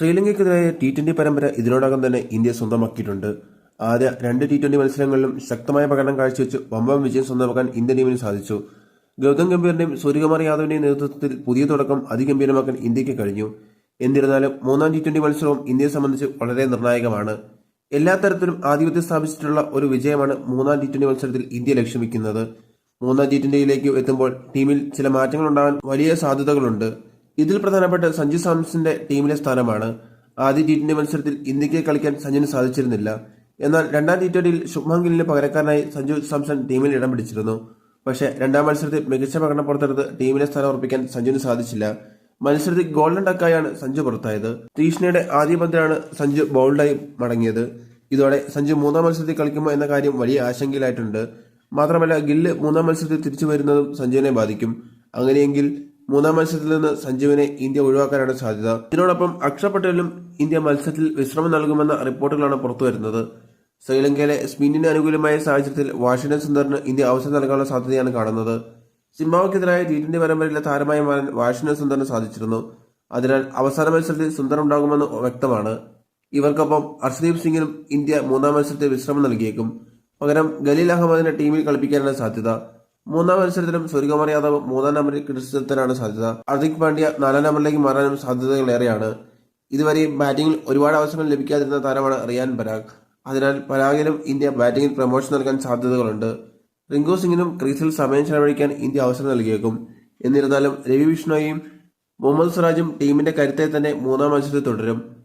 ശ്രീലങ്കയ്ക്കെതിരായ T twenty പരമ്പര ഇതിനോടകം തന്നെ ഇന്ത്യ സ്വന്തമാക്കിയിട്ടുണ്ട്. ആദ്യ രണ്ട് ടി ട്വന്റി മത്സരങ്ങളിലും ശക്തമായ പ്രകടനം കാഴ്ചവെച്ച് വമ്പം വിജയം സ്വന്തമാക്കാൻ ഇന്ത്യൻ ടീമിന് സാധിച്ചു. ഗൗതം ഗംഭീറിന്റെയും സൂര്യകുമാർ യാദവിന്റെയും നേതൃത്വത്തിൽ പുതിയ തുടക്കം അതിഗംഭീരമാക്കാൻ ഇന്ത്യയ്ക്ക് കഴിഞ്ഞു. എന്നിരുന്നാലും മൂന്നാം ടി ട്വന്റി മത്സരവും ഇന്ത്യയെ സംബന്ധിച്ച് വളരെ നിർണായകമാണ്. എല്ലാ തരത്തിലും ആധിപത്യം സ്ഥാപിച്ചിട്ടുള്ള ഒരു വിജയമാണ് മൂന്നാം ടി ട്വന്റി മത്സരത്തിൽ ഇന്ത്യ ലക്ഷ്യം വെക്കുന്നത് മൂന്നാം ടി ട്വന്റിയിലേക്ക് എത്തുമ്പോൾ ടീമിൽ ചില മാറ്റങ്ങൾ ഉണ്ടാകാൻ വലിയ സാധ്യതകളുണ്ട്. ഇതിൽ പ്രധാനപ്പെട്ട സഞ്ജു സാംസന്റെ ടീമിലെ സ്ഥാനമാണ്. ആദ്യ ടി ട്വന്റി മത്സരത്തിൽ ഇന്ത്യയ്ക്ക് കളിക്കാൻ സഞ്ജുന് സാധിച്ചിരുന്നില്ല. എന്നാൽ രണ്ടാം ടി ട്വന്റിയിൽ ശുഭ്മാൻ ഗില്ലിന് പകരക്കാരനായി സഞ്ജു സാംസൺ ടീമിൽ ഇടം പിടിച്ചിരുന്നു. പക്ഷേ രണ്ടാം മത്സരത്തിൽ മികച്ച പ്രകടനം പുറത്തെടുത്ത് ടീമിലെ സ്ഥാനം ഉറപ്പിക്കാൻ സഞ്ജുന് സാധിച്ചില്ല. മത്സരത്തിൽ ഗോൾഡൻ ഡക്കായാണ് സഞ്ജു പുറത്തായത്. തീഷ്ണയുടെ ആദ്യ പന്തിലാണ് സഞ്ജു ബൗൾഡായി മടങ്ങിയത്. ഇതോടെ സഞ്ജു മൂന്നാം മത്സരത്തിൽ കളിക്കുമോ എന്ന കാര്യം വലിയ ആശങ്കയിലായിട്ടുണ്ട്. മാത്രമല്ല ഗില്ല് മൂന്നാം മത്സരത്തിൽ തിരിച്ചു വരുന്നതും സഞ്ജുവിനെ ബാധിക്കും. അങ്ങനെയെങ്കിൽ മൂന്നാം മത്സരത്തിൽ നിന്ന് സഞ്ജുവിനെ ഇന്ത്യ ഒഴിവാക്കാനാണ് സാധ്യത. ഇതിനോടൊപ്പം അക്ഷർ പട്ടേലും ഇന്ത്യ മത്സരത്തിൽ വിശ്രമം നൽകുമെന്ന റിപ്പോർട്ടുകളാണ് പുറത്തുവരുന്നത് ശ്രീലങ്കയിലെ സ്പിന്നിന് അനുകൂലമായ സാഹചര്യത്തിൽ വാഷിംഗ്ടൺ സുന്ദറിന് ഇന്ത്യ അവസരം നൽകാനുള്ള സാധ്യതയാണ് കാണുന്നത്. സിംബാവയ്ക്കെതിരായ ടി ട്വന്റി പരമ്പരയിലെ താരമായി മാറാൻ വാഷിംഗ്ടൺ സുന്ദറിന് സാധിച്ചിരുന്നു. അതിനാൽ അവസാന മത്സരത്തിൽ സുന്ദർ ഉണ്ടാകുമെന്ന് വ്യക്തമാണ്. ഇവർക്കൊപ്പം അർഷദീപ് സിംഗിനും ഇന്ത്യ മൂന്നാം മത്സരത്തിൽ വിശ്രമം നൽകിയേക്കും. പകരം ഖലീൽ അഹമ്മദിനെ ടീമിൽ കളിപ്പിക്കാനാണ് സാധ്യത. മൂന്നാം മത്സരത്തിലും സൂര്യകുമാർ യാദവ് മൂന്നാം നമ്പറിൽ ക്രിസ്ത്യത്തിനാണ് സാധ്യത. ഹർദിക് പാണ്ഡ്യ നാലാം നമ്പറിലേക്ക് മാറാനും സാധ്യതകളേറെയാണ്. ഇതുവരെയും ബാറ്റിംഗിൽ ഒരുപാട് അവസരങ്ങൾ ലഭിക്കാതിരുന്ന താരമാണ് റിയാൻ പരാഗ്. അതിനാൽ പരാഗിനും ഇന്ത്യ ബാറ്റിംഗിൽ പ്രമോഷൻ നൽകാൻ സാധ്യതകളുണ്ട്. റിങ്കു സിംഗിനും ക്രീസിൽ സമയം ചെലവഴിക്കാൻ ഇന്ത്യ അവസരം നൽകിയേക്കും. എന്നിരുന്നാലും രവി വിഷ്ണോയും മുഹമ്മദ് സിറാജും ടീമിന്റെ കരുത്തെ തന്നെ മൂന്നാം മത്സരത്തിൽ തുടരും.